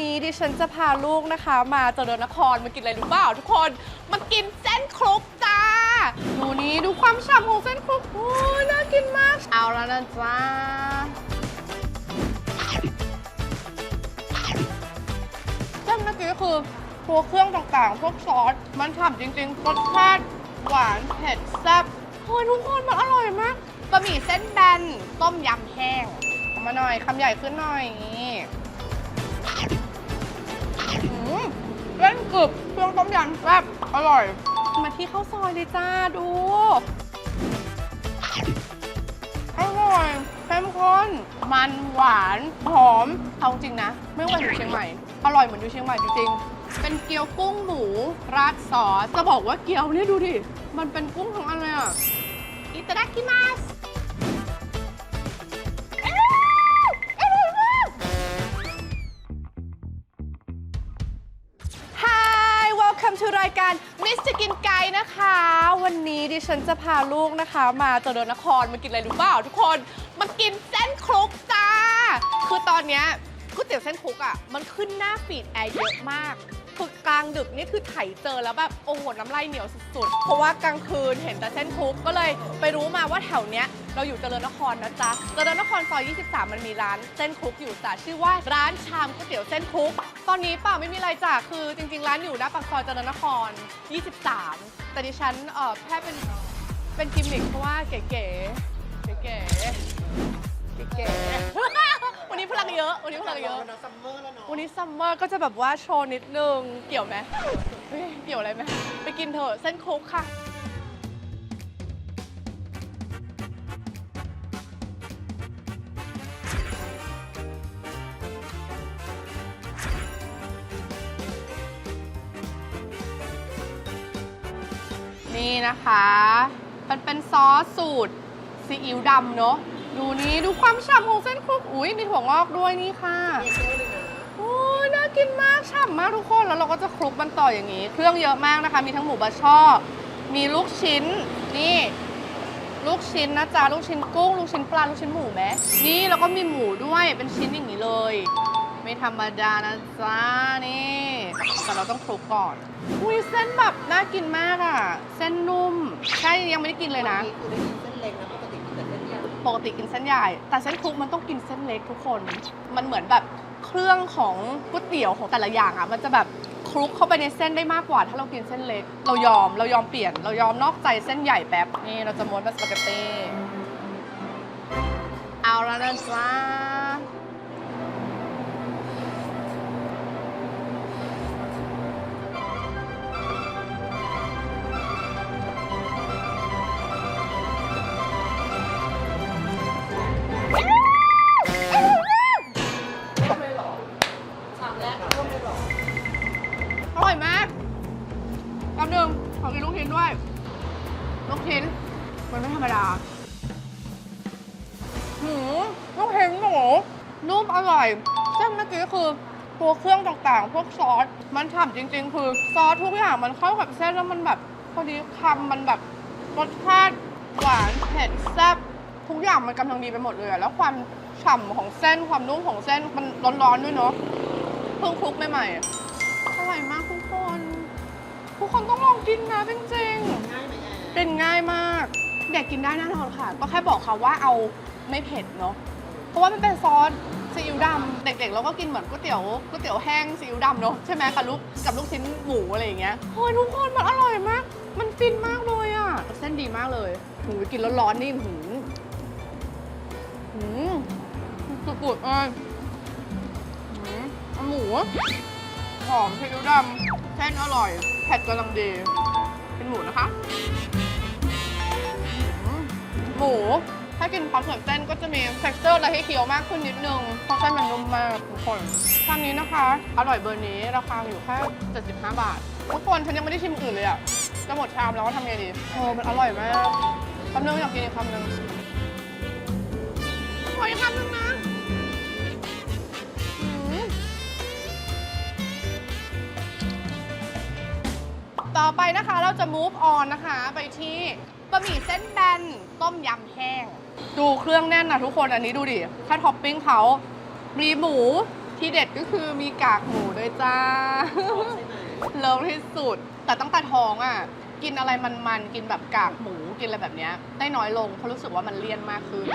นี้ดิฉันจะพาลูกนะคะ มาเจริญนครมากินอะไรรู้เปล่าทุกคน มากินเส้นคลุกจ้า ดูนี้ดูความฉ่ำของเส้นคลุกโอ้ยน่ากินมาก เอาแล้วนะจ้าเส้นเมื่อกี้คือตัวเครื่องต่างๆ พวกซอส มันฉ่ำจริงๆรสชาติหวานเผ็ดแซ่บเฮ้ยทุกคนมันอร่อยมากบะหมี่เส้นแบนต้มยำแห้งมาหน่อยคำใหญ่ขึ้นหน่อย กรึบเครื่องต้มยำแซ่บอร่อย มาที่ข้าวซอยเลยจ้าดูอร่อยเข้มข้นมันหวานหอมเอาจริงนะ ไม่ว่าอยู่เชียงใหม่ อร่อยเหมือนอยู่เชียงใหม่จริงๆเป็นเกี๊ยวกุ้งหมูราดซอสจะบอกว่าเกี๊ยวเนี่ยดูดิมันเป็นกุ้งทั้งอันเลยอะอิตาดักกิมัส รายการมิสกินไก่นะคะ วันนี้ดิฉันจะพาลูกนะคะ มาเจริญนครมากินอะไรรู้เปล่าทุกคนมากินเส้นคลุกจ้า คือตอนเนี้ยก๋วยเตี๋ยวเส้นคลุกอะมันขึ้นหน้าฟีดแอร์เยอะมาก คือกลางดึกนี่คือไถเจอแล้วแบบโอ้โหน้ำลายเหนียวสุดๆ เพราะว่ากลางคืนเห็นแต่เส้นคลุกก็เลยไปรู้มาว่าแถวเนี้ยเราอยู่เจริญนครนะจ๊ะ เจริญนครซอย 23 มันมีร้านเส้นคลุกอยู่จ้ะชื่อว่าร้านชามก๋วยเตี๋ยวเส้นคลุก ตอนนี้เปล่าไม่มีอะไรจ้ะคือจริง ๆ ร้านอยู่หน้าปากซอยเจริญนคร 23 แต่ดิฉันเอ่อแค่เป็นเป็นกิมมิคเพราะว่าเก๋ๆเก๋ๆเก๋ๆ วันนี้พลังเยอะ วันนี้พลังเยอะซัมเมอร์แล้วเนาะวันนี้ซัมเมอร์ก็จะแบบว่าโชว์นิดนึง เกี่ยวไหมเฮ้ยเกี่ยวอะไรไหมไปกินเถอะเส้นคลุกค่ะ นี่นะคะ มันเป็นซอสสูตรซีอิ๊วดำเนอะ ดูนี้ดูความฉ่ำของเส้นคลุก อุ้ยมีถั่วงอกด้วยนี่ค่ะโอ้ยน่ากินมากฉ่ำมากทุกคน แล้วเราก็จะคลุกมันต่ออย่างนี้ เครื่องเยอะมากนะคะ มีทั้งหมูบาช่อ มีลูกชิ้น นี่ ลูกชิ้นนะจ๊ะ ลูกชิ้นกุ้ง ลูกชิ้นปลา ลูกชิ้นหมูไหมนี่แล้วก็มีหมูด้วย เป็นชิ้นอย่างนี้เลย ไม่ธรรมดานะจ๊ะ นี่ แต่เราต้องคลุกก่อน อุ้ยเส้นแบบน่ากินมากอะ เส้นนุ่ม ใช่ยังไม่ได้กินเลยนะนี่คือได้กินเส้นเล็กนะ ปกติกินเส้นใหญ่ แต่เส้นคลุกมันต้องกินเส้นเล็กทุกคน มันเหมือนแบบเครื่องของก๋วยเตี๋ยวของแต่ละอย่างอะ มันจะแบบคลุกเข้าไปในเส้นได้มากกว่า ถ้าเรากินเส้นเล็ก เรายอมเรายอมเปลี่ยน เรายอมนอกใจเส้นใหญ่แป๊บนี่เราจะม้วนเป็นสปาเกตตี้เอาแล้วนะจ้า องต่างๆพวกซอสมันฉ่ำจริง ๆ คือซอสทุกอย่างมันเข้ากับเส้นแล้วมันแบบพอดีคำมันแบบรสชาติหวานเผ็ดแซ่บทุกอย่างมันกำลังดีไปหมดเลยอะแล้วความฉ่ำของเส้นความนุ่มของเส้นมันร้อนๆด้วยเนาะเพิ่งคลุกใหม่ๆอร่อยมากทุกคน ทุกคนต้องลองกินนะจริงๆเป็นง่ายมาก เด็กกินได้แน่นอนค่ะ ก็แค่บอกเขาว่าเอาไม่เผ็ดเนาะเพราะว่ามันเป็นซอส ซีอิ๊วดำเด็กๆเราก็กินเหมือนก๋วยเตี๋ยวก๋วยเตี๋ยวแห้งซีอิ๊วดำเนาะใช่ไหมกับลูกกับลูกชิ้นหมูอะไรอย่างเงี้ยเฮ้ยทุกคนมันอร่อยมาก มันฟินมากเลยอะเส้นดีมากเลยหูกินร้อนๆนี่หืมหืมสุดๆเลยหืมหมูหอมซีอิ๊วดำเส้นอร่อยเผ็ดกำลังดีเป็นหมูนะคะหมู ถ้ากินพร้อมกับเส้นก็จะมี texture อะไรให้เคี้ยวมากขึ้นนิดนึงเพราะเส้นมันนุ่มมากทุกคนชามนี้นะคะ อร่อยเบอร์นี้ราคาอยู่แค่75 บาท ทุกคนฉันยังไม่ได้ชิมอื่นเลยอะจะหมดชามแล้วทำไงดีโอ้มันอร่อยมากคำนึงอยากกินอีกคำนึงขออีกคำนึงนะต่อไปนะคะเราจะ move on นะคะ ไปที่บะหมี่เส้นแบนต้มยำแห้ง ดูเครื่องแน่นนะทุกคนอันนี้ดูดิ ถ้าท็อปปิ้งเขามีหมูที่เด็ดก็คือมีกากหมูด้วยจ้าใช่ไหมเลิฟที่สุด แต่ตั้งแต่ท้องอะ กินอะไรมันๆ กินแบบกากหมูกินอะไรแบบเนี้ย ได้น้อยลงเพราะรู้สึกว่ามันเลี่ยนมากขึ้น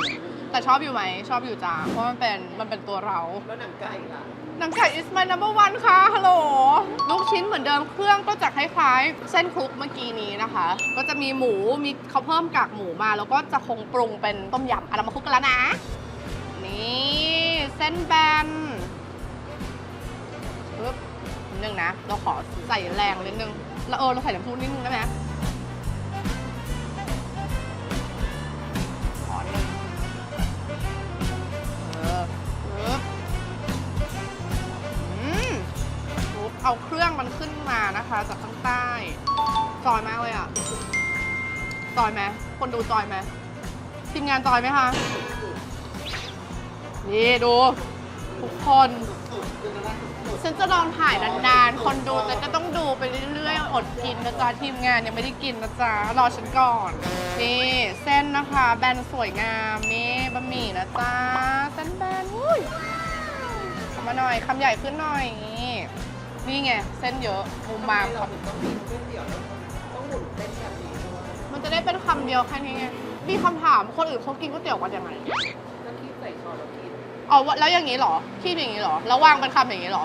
แต่ชอบอยู่ไหม ชอบอยู่จ้า เพราะมันเป็นมันเป็นตัวเรา แล้วหนังไก่ล่ะ หนังไก่ is my number one ค่ะฮัลโหลลูกชิ้นเหมือนเดิมเครื่องก็จะคล้ายๆ เส้นคลุกเมื่อกี้นี้นะคะ ก็จะมีหมูมีเขาเพิ่มกากหมูมา แล้วก็จะคงปรุงเป็นต้มยำอะเรามาคลุกกันแล้วนะ นี่เส้นแบนปึ๊บนิดนึงนะ เราขอใส่แรงนิดนึงแล้วเออเราใส่น้ำซุปนิดนึงได้ไหม จอยไหมคนดูจอยไหมทีมงานจอยไหมคะนี่ดู ทุกคนฉันจะลองถ่ายนานๆ คนดูแต่ก็ต้องดูไปเรื่อยๆ อดกินนะจ๊ะทีมงานยังไม่ได้กินนะจ๊ะรอฉันก่อน นี่เส้นนะคะ แบนสวยงามนี่บะหมี่นะจ๊ะเส้นแบนอุ้ยมาหน่อยคำใหญ่ขึ้นหน่อยนี่ไงเส้นเยอะมุมมามเราถึง จะได้เป็นคำเดียวแค่นี้ไงมีคำถามคนอื่นเขากินก๋วยเตี๋ยวกันยังไงก็ที่ใส่ช้อนแล้วกินเอาวะแล้วอย่างนี้เหรอคีบอย่างนี้เหรอแล้ววางเป็นคำอย่างนี้เหรอ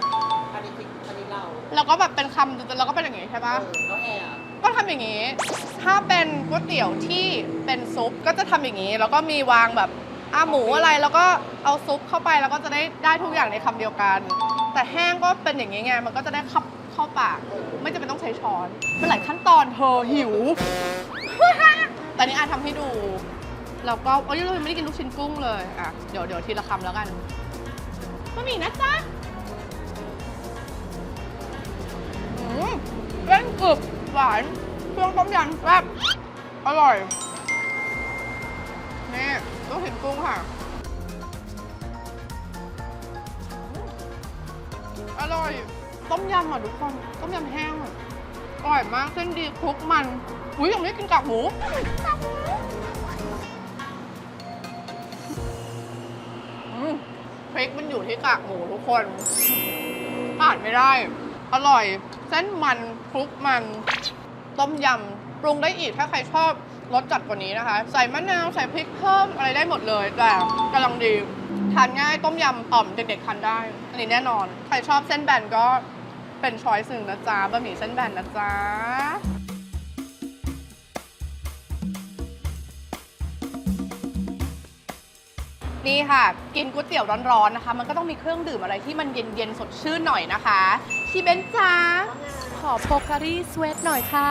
อันนี้คืออันนี้เราแล้วก็แบบเป็นคำแล้วก็เป็นอย่างนี้ใช่เอปะ อแล้วแอร์อะก็ทำอย่างนี้ ถ้าเป็นก๋วยเตี๋ยวที่เป็นซุปก็จะทำอย่างนี้ แล้วก็มีวางแบบอ่าหมูอะไร แล้วก็เอาซุปเข้าไป แล้วก็จะได้ได้ทุกอย่างในคำเดียวกัน แต่แห้งก็เป็นอย่างนี้ไง มันก็จะได้เข้า เข้าปาก ไม่จำเป็นต้องใช้ช้อนเป็นหลายขั้นตอนเธอหิว ตอนนี้อาทำให้ดู แล้วก็โอ้ยเรายังไม่ได้กินลูกชิ้นกุ้งเลยอะเดี๋ยวเดี๋ยวทีละคำแล้วกันบะหมี่นะจ๊ะเล่นกรึบหวานเครื่องต้มยำแซ่บอร่อย นี่ลูกชิ้นกุ้งค่ะ อร่อย ต้มยำอะทุกคน ต้มยำแห้งอะอร่อยมาก เส้นดีคลุกมัน อุ้ยอยังไม่ได้กินกากหมู อืมพริกมันอยู่ที่กากหมูทุกคนขาดไม่ได้ อร่อย เส้นมันคลุกมัน ต้มยำปรุงได้อีกถ้าใครชอบรสจัดกว่านี้นะคะ ใส่มะนาว ใส่พริกเพิ่มอะไรได้หมดเลย แต่กำลังดี ทานง่ายต้มยำอ่อมเด็กๆทานได้ อันนี้แน่นอน ใครชอบเส้นแบนก็เป็นช้อยส์หนึ่งนะจ๊ะบะหมี่เส้นแบนนะจ๊ะนี่ค่ะกินก๋วยเตี๋ยวร้อนๆนะคะ มันก็ต้องมีเครื่องดื่มอะไรที่มันเย็นๆ สดชื่นหน่อยนะคะชีเบนจ้าขอโพคารีสเวทหน่อยค่ะ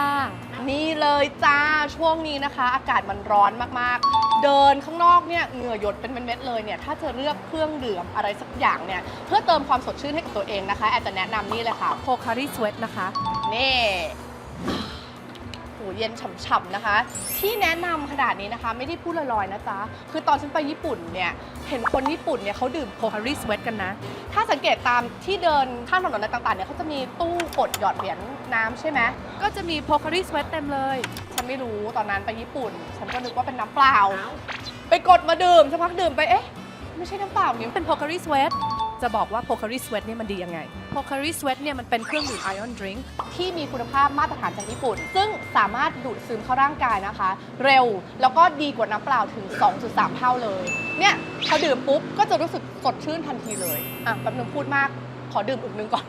นี่เลยจ้าช่วงนี้นะคะ อากาศมันร้อนมากๆ เดินข้างนอกเนี่ยเหงื่อหยดเป็นเม็ดๆเลยเนี่ยถ้าจะเลือกเครื่องดื่มอะไรสักอย่างเนี่ยเพื่อเติมความสดชื่นให้กับตัวเองนะคะแอนจะแนะนำนี่เลยค่ะโคคารีสเวทนะคะนี่ เย็นฉ่ำๆนะคะ ที่แนะนำขนาดนี้นะคะ ไม่ได้พูดลอยๆนะจ๊ะ คือตอนฉันไปญี่ปุ่นเนี่ยเห็นคนญี่ปุ่นเนี่ยเขาดื่มโพคาริสเวตกันนะ ถ้าสังเกตตามที่เดินข้างถนนอะไรต่างๆเนี่ยเขาจะมีตู้กดหยอดเหรียญน้ำใช่ไหมก็จะมีโพคาริสเวตเต็มเลย ฉันไม่รู้ตอนนั้นไปญี่ปุ่น ฉันก็นึกว่าเป็นน้ำเปล่า ไปกดมาดื่มสักพักดื่มไปเอ๊ะไม่ใช่น้ำเปล่านี่เป็นโพคารีสเวตจะบอกว่าโพคารีสเวตเนี่ยมันดียังไง โพคารีสเวตเนี่ยมันเป็นเครื่องดื่มไอออนดริงก์ที่มีคุณภาพมาตรฐานจากญี่ปุ่น ซึ่งสามารถดูดซึมเข้าร่างกายนะคะ เร็วแล้วก็ดีกว่าน้ำเปล่าถึง 2.3 เท่าเลย เนี่ยพอดื่มปุ๊บก็จะรู้สึกสดชื่นทันทีเลย อะแป๊บนึงพูดมาก ขอดื่มอึกนึงก่อน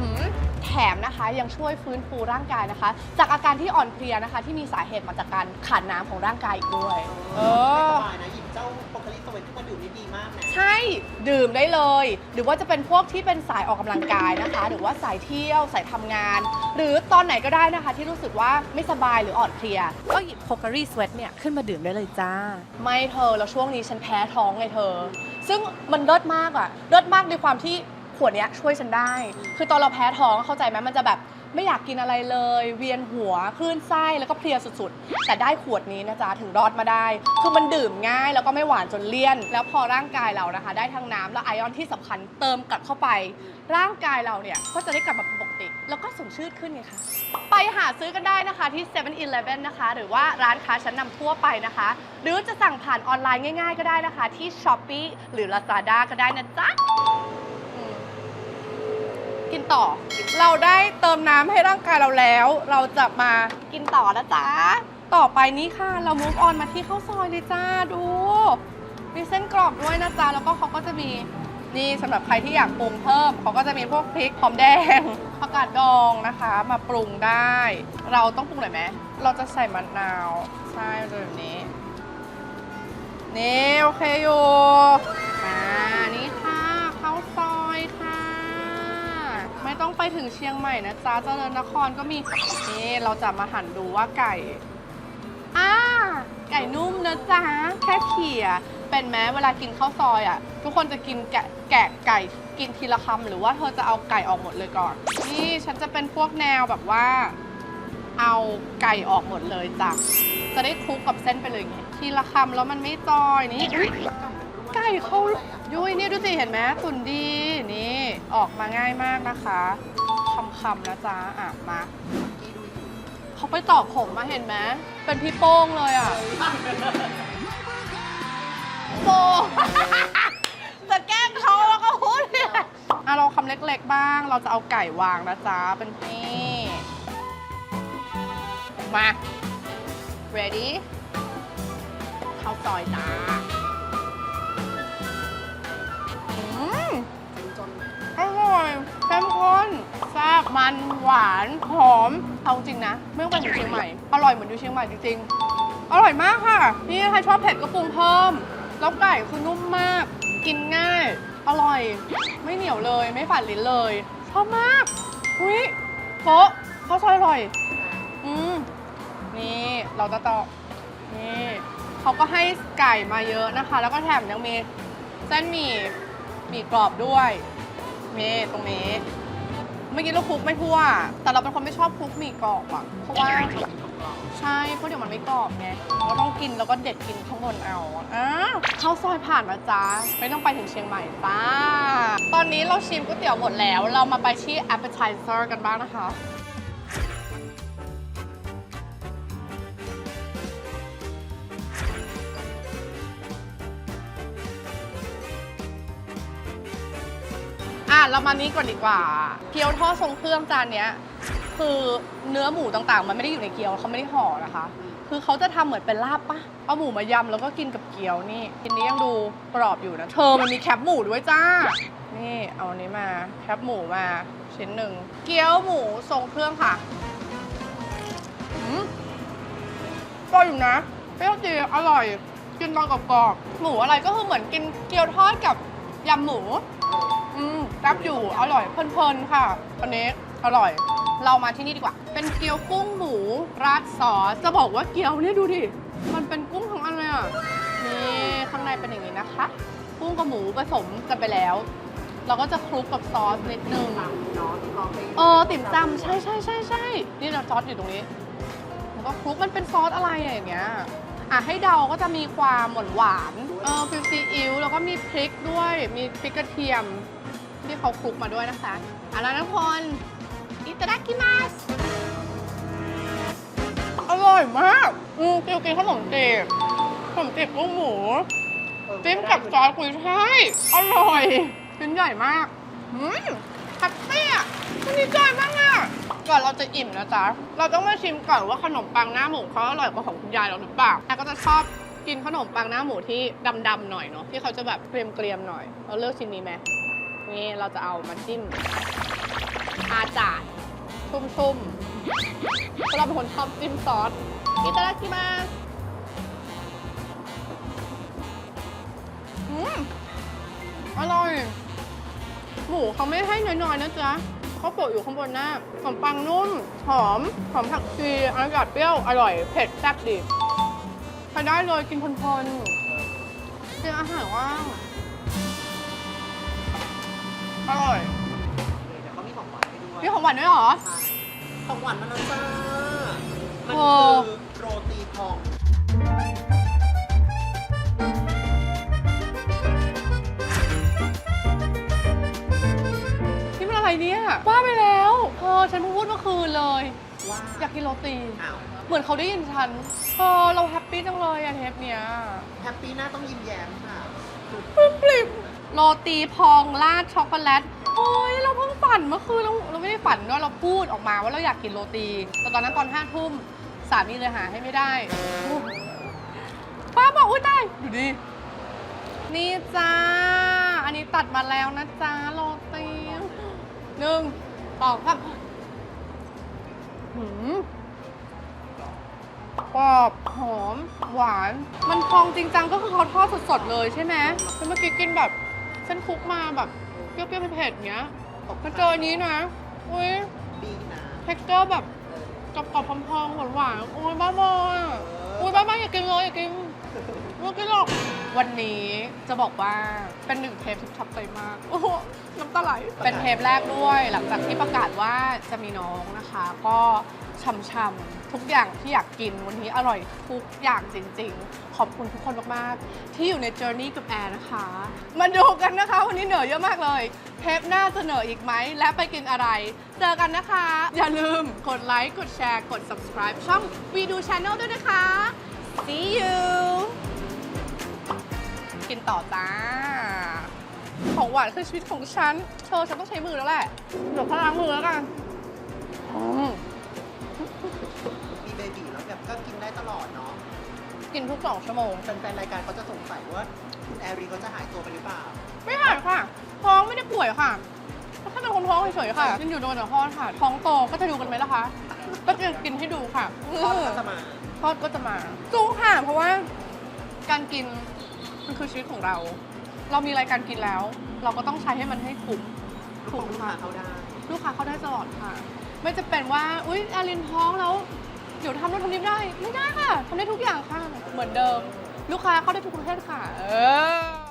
อืมแถมนะคะยังช่วยฟื้นฟูร่างกายนะคะ จากอาการที่อ่อนเพลียนะคะ ที่มีสาเหตุมาจากการขาดน้ำของร่างกายอีกด้วย เออ สบายนะหยิบเจ้าโปรคาริสเวทขึ้นมาดื่มนี่ดีมากนะใช่ดื่มได้เลย หรือว่าจะเป็นพวกที่เป็นสายออกกำลังกายนะคะ หรือว่าสายเที่ยวสายทำงาน หรือตอนไหนก็ได้นะคะ ที่รู้สึกว่าไม่สบายหรืออ่อนเพลีย ก็หยิบโพคารีสเวตเนี่ยขึ้นมาดื่มได้เลยจ้า ไม่เธอแล้วช่วงนี้ฉันแพ้ท้องไงเธอ ซึ่งมันเลิศมากอะเลิศมากในความที่ข วดเนี้ยช่วยฉันได้ คือตอนเราแพ้ท้องเข้าใจไหมมันจะแบบไม่อยากกินอะไรเลย เวียนหัวคลื่นไส้แล้วก็เพลียสุดๆ แต่ได้ขวดนี้นะจ๊ะถึงรอดมาได้ คือมันดื่มง่ายแล้วก็ไม่หวานจนเลี่ยน แล้วพอร่างกายเรานะคะ ได้ทั้งน้ำและไอออนที่สำคัญเติมกลับเข้าไป ร่างกายเราเนี่ยก็จะได้กลับมาปกติ แล้วก็สมชื่อขึ้นไงคะไปหาซื้อกันได้นะคะที่7 e เ e ่ e อนะคะ หรือว่าร้านค้าชั้นนำทั่วไปนะคะ หรือจะสั่งผ่านออนไลน์ง่าย ๆ ก็ได้นะคะ ที่ s h o p e e หรือ Lazada ก็ได้นะจ๊ะ กินต่อ เราได้เติมน้ำให้ร่างกายเราแล้ว เราจะมากินต่อนะจ๊ะ ต่อไปนี้ค่ะ เรา move on มาที่ข้าวซอยเลยจ้าดู มีเส้นกรอบด้วยนะจ๊ะ แล้วก็เขาก็จะมีนี่สำหรับใครที่อยากปรุงเพิ่ม เขาก็จะมีพวกพริกหอมแดงผักกาดดองนะคะ มาปรุงได้ เราต้องปรุงหน่อยไหมเราจะใส่มะนาวใช่แบบนี้นี่โอเคอยู่มานี่ ไม่ต้องไปถึงเชียงใหม่นะจ๊ะเจริญนครก็มี นี่เราจะมาหั่นดูว่าไก่อ่าไก่นุ่มนะจ๊ะแค่เขี่ยเป็นแม้เวลากินข้าวซอยอะ ทุกคนจะกินแกะแกะไก่กินทีละคำหรือว่าเธอจะเอาไก่ออกหมดเลยก่อน นี่ฉันจะเป็นพวกแนวแบบว่า เอาไก่ออกหมดเลยจ้ะจะได้คลุกกับเส้นไปเลยไงทีละคำแล้วมันไม่จอยนี่ไก่เขา ยุ้ยนี่ดูสิเห็นไหมตุนดีนี่ออกมาง่ายมากนะคะคำๆนะจ๊ะอะมาเขาไปตอกผมมาเห็นไหมเป็นพี่โป้งเลยอะโป้จะแกล้งเขาแล้วก็พูดเนี่ยอะเราคำเล็กๆบ้าง เราจะเอาไก่วางนะจ๊ะเป็นนี่มา ready ข้าวซอยจ้า นแซ่บมันหวานหอมเอาจริงนะไม่ต้องไปอยู่เชียงใหม่อร่อยเหมือนอยู่เชียงใหม่จริงๆอร่อยมากค่ะนี่ใครชอบเผ็ดก็ปรุงเพิ่ม แล้วไก่คือนุ่มมาก กินง่าย อร่อย ไม่เหนียวเลยไม่ฝาดลิ้นเลยชอบมากอุ้ยโป๊ะข้าวซอยอร่อย อืมนี่เราจะต่อนี่เขาก็ให้ไก่มาเยอะนะคะ แล้วก็แถมยังมีเส้นหมี่หมี่กรอบด้วยนี่ตรงนี้ เมื่อกี้เราคลุกไม่ทั่ว แต่เราเป็นคนไม่ชอบคลุกหมี่กรอบอะ เพราะว่าใช่เพราะเดี๋ยวมันไม่กรอบไงเราต้องกินแล้วก็เด็ดกินข้างบนเอาอะเข้าซอยผ่านมาจ้าไม่ต้องไปถึงเชียงใหม่จ้าตอนนี้เราชิมก๋วยเตี๋ยวหมดแล้ว เรามาไปที่ appetizer กันบ้างนะคะ เรามานี้ก่อนดีกว่า เกี๊ยวทอดทรงเครื่องจานเนี้ย คือเนื้อหมูต่างๆ มันไม่ได้อยู่ในเกี๊ยวเขาไม่ได้ห่อนะคะ คือเขาจะทำเหมือนเป็นลาบปะเอาหมูมายำแล้วก็กินกับเกี๊ยวนี่ทีนี้ยังดูกรอบอยู่นะ เธอมันมีแคบหมูด้วยจ้า นี่เอาอันนี้มาแคบหมูมาชิ้นหนึ่ง เกี๊ยวหมูทรงเครื่องค่ะอืมก็อยู่นะเปรี้ยวดีอร่อย กินตอนกรอบๆหมูอะไรก็คือเหมือนกินเกี๊ยวทอดกับยำหมู รับอยู่อร่อยเพลินๆค่ะอันนี้อร่อย เรามาที่นี่ดีกว่า เป็นเกี๊ยวกุ้งหมูราดซอสจะบอกว่าเกี๊ยวเนี่ยดูดิ มันเป็นกุ้งทั้งอันเลยอะนี่ข้างในเป็นอย่างนี้นะคะ กุ้งกับหมูผสมกันไปแล้ว เราก็จะคลุกกับซอสนิดนึงเนาะลองไปเออติ่มซำใช่ใช่ใช่ใช่นี่เราซอสอยู่ตรงนี้แล้วก็คลุกมันเป็นซอสอะไรอะอย่างเงี้ยอะให้เดาก็จะมีความหวานหวานๆเออฟิวซีอิ๊วแล้วก็มีพริกด้วยมีพริกกระเทียม ที่เขาคลุกมาด้วยนะคะอะแล้วทุกคนอิตาดากิมัสอร่อยมากอืมกิวกินขนมจีบขนมจีบกุ้งหมูจิ้มกับซอสกุยช่ายอร่อยชิ้นใหญ่มากอืมแฮปปี้อะชิ้นนี้ใจมากอะก่อนเราจะอิ่มนะจ๊ะ เราต้องมาชิมก่อนว่าขนมปังหน้าหมูเขาอร่อยกว่าของคุณยายเราหรือเปล่าแต่ก็จะชอบกินขนมปังหน้าหมูที่ดำๆหน่อยเนาะที่เขาจะแบบเกรียมๆหน่อย เราเลือกชิ้นนี้ไหม นี่เราจะเอามาจิ้มอาจาดชุ่มๆเพราะเราเป็นคนชอบจิ้มซอสอิตาลีมาอืมอร่อย หมูเขาไม่ให้น้อยๆนะจ๊ะเขาโปะอยู่ข้างบนหน้าขนมปังนุ่ม หอม หอมผักชีอากาศเปรี้ยว อร่อย เผ็ดแซ่บดีใช้ได้เลยกินเพลินๆกินอาหารว่าง อร่อยเดี๋ยวเขามีของหวานให้ด้วยมีของหวานด้วยเหรอ ใช่ของหวานมันแล้วจ้ามันโอ้คือโรตีทองนี่มันอะไรเนี่ยว่าไปแล้วเธอฉันเพิ่งพูดเมื่อคืนเลยว่าอยากกินโรตี อ้าวเหมือนเขาได้ยินฉันเออเราแฮปปี้จังเลยอะเทปเนี้ย แฮปปี้หน้าต้องยิ้มแย้มค่ะ ปลื้มปริ่มโรตีพองราดช็อกโกแลตโอ้ยเราเพิ่งฝันเมื่อคืนเราเราไม่ได้ฝันด้วยเราพูดออกมาว่าเราอยากกินโรตี แต่ตอนนั้นตอนห้าทุ่มสามีเลยหาให้ไม่ได้อุ๊ยป้าบอกอุ้ยตายดูดินี่จ้า อันนี้ตัดมาแล้วนะจ้าโรตีหนึ่งสองสามหืม กรอบหอม หวาน มันพองจริงจังก็คือเขาทอดสดๆเลยใช่ไหมแล้วเมื่อกี้กินแบบเส้นคลุกมาแบบเปรี้ยวๆเผ็ดๆเงี้ยมาเจออันนี้นะ อุ้ยดีนะ เท็กเจอร์แบบกรอบๆพองๆหวานๆโอ้ยบ้าบออะโอ้ยบ้าบออย่ากินเลยอย่ากินไม่กินหรอกวันนี้จะบอกว่าเป็นหนึ่งเทปที่ทับใจมาก โอ้โหน้ำตาไหล เป็นเทปแรกด้วย หลังจากที่ประกาศว่าจะมีน้องนะคะ ก็ช่ำๆ ทุกอย่างที่อยากกินวันนี้อร่อยทุกอย่างจริง ๆ ขอบคุณทุกคนมากๆ ที่อยู่ใน Journey กับแอร์นะคะ มาดูกันนะคะ วันนี้เหนื่อยเยอะมากเลย เทปหน้าจะเหนื่อยอีกไหม และไปกินอะไร เจอกันนะคะ อย่าลืมกดไลค์กดแชร์กด subscribe ช่อง We Do Channel ด้วยนะคะ See you กินต่อจ้า ของหวานคือชีวิตของฉัน เธอฉันต้องใช้มือแล้วแหละ เดี๋ยวพล้างมือแล้วกัน อืม ก็กินได้ตลอดเนาะกินทุกสองชั่วโมง แฟนๆรายการเขาจะสงสัยว่าคุณแอรีเขาจะหายตัวไปหรือเปล่า ไม่หายค่ะ ท้องไม่ได้ป่วยค่ะก็แค่เป็นคนท้องเฉยๆค่ะกินอยู่โดนแต่ทอดค่ะ ท้องโตก็จะดูกันไหมล่ะคะ ก็จะกินให้ดูค่ะตอนเขาจะมาทอดก็จะมาสู้ค่ะ เพราะว่าการกินมันคือชีวิตของเรา เรามีรายการกินแล้ว เราก็ต้องใช้ให้มันให้คุ้มลูกของลูกค้าเขาได้ ลูกค้าเข้าได้ตลอดค่ะ ไม่จะเป็นว่า อุ๊ยอารินท้องแล้ว เดี๋ยวทำนู่นทำนี่ไม่ได้ ไม่ได้ค่ะทำได้ทุกอย่างค่ะ เหมือนเดิม ลูกค้าเข้าได้ทุกประเภทค่ะ เออ